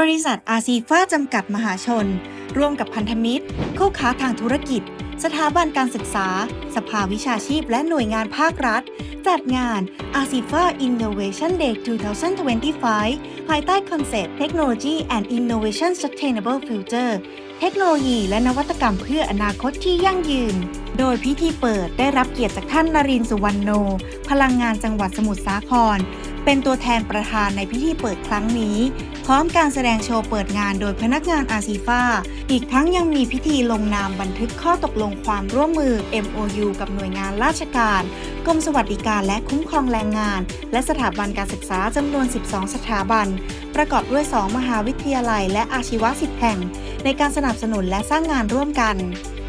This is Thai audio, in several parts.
บริษัทอาซีฟ้าจำกัดมหาชน ร่วมกับพันธมิตร คู่ค้าทางธุรกิจ สถาบันการศึกษา สภาวิชาชีพ และหน่วยงานภาครัฐ จัดงาน a s i f a Innovation Day 2025 ภายใต้คอนเซปต์ Technology and Innovation Sustainable Future เทคโนโลยีและนวัตกรรมเพื่ออนาคตที่ยั่งยืน โดยพิธีเปิดได้รับเกียรติจากท่านนรินทร์สุวรรณโน พลังงานจังหวัดสมุทรสาคร เป็นตัวแทนประธานในพิธีเปิดครั้งนี้ พร้อมการแสดงโชว์เปิดงานโดยพนักงานอาซีฟาอีกทั้งยังมีพิธีลงนามบันทึกข้อตกลงความร่วมมือ MOU กับหน่วยงานราชการ กรมสวัสดิการและคุ้มครองแรงงาน และสถาบันการศึกษาจำนวน 12 สถาบัน ประกอบด้วย 2 มหาวิทยาลัย และอาชีวะ 10 แห่ง ในการสนับสนุนและสร้างงานร่วมกัน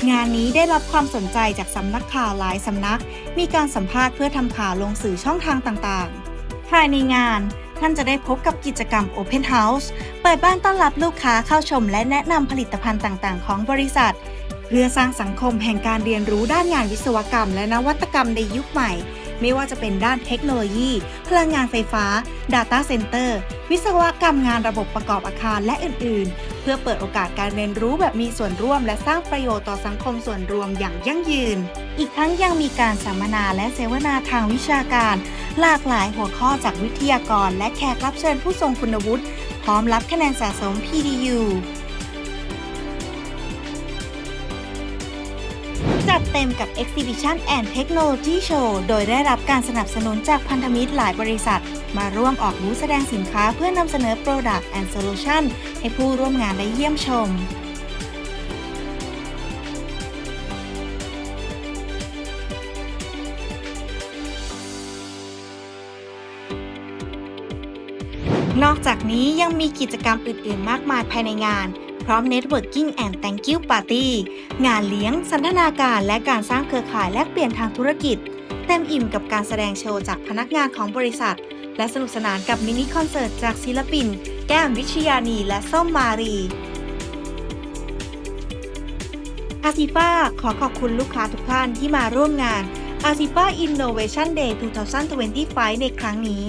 งานนี้ได้รับความสนใจจากสำนักข่าวหลายสำนัก มีการสัมภาษณ์เพื่อทำข่าวลงสื่อช่องทางต่างๆ ภายในงาน ท่านจะได้พบกับกิจกรรม Open House เปิดบ้านต้อนรับลูกค้าเข้าชมและแนะนำผลิตภัณฑ์ต่าง ๆ ของบริษัท เพื่อสร้างสังคมแห่งการเรียนรู้ด้านงานวิศวกรรม และนวัตกรรมในยุคใหม่ ไม่ว่าจะเป็นด้านเทคโนโลยี พลังงานไฟฟ้า Data Center วิศวกรรมงานระบบประกอบอาคารและอื่น ๆ เพื่อเปิดโอกาสการเรียนรู้แบบมีส่วนร่วม และสร้างประโยชน์ต่อสังคมส่วนรวมอย่างยั่งยืน อีกทั้งยังมีการสัมมนาและเสวนาทางวิชาการ หลากหลายหัวข้อจากวิทยากร และแขกรับเชิญผู้ทรงคุณวุฒิพร้อมรับคะแนนสะสม PDU ดเต็มกับ Exhibition and Technology Show โดยได้รับการสนับสนุนจากพันธมิตรหลายบริษัท มาร่วมออกบูธแสดงสินค้าเพื่อนำเสนอ Product and Solution ให้ผู้ร่วมงานได้เยี่ยมชมนอกจากนี้ยังมีกิจกรรมอื่น ๆ มากมายภายในงาน พร้อม Networking and Thank You Party งานเลี้ยง สันทนาการและการสร้างเครือข่ายแลกเปลี่ยนทางธุรกิจ เต็มอิ่มกับการแสดงโชว์จากพนักงานของบริษัท และสนุกสนานกับมินิคอนเสิร์ตจากศิลปิน แก้มวิชยานีและส้มมารีอาซิฟ้าขอขอบคุณลูกค้าทุกท่านที่มาร่วมงานอาซิฟ้า Innovation Day 2025 ในครั้งนี้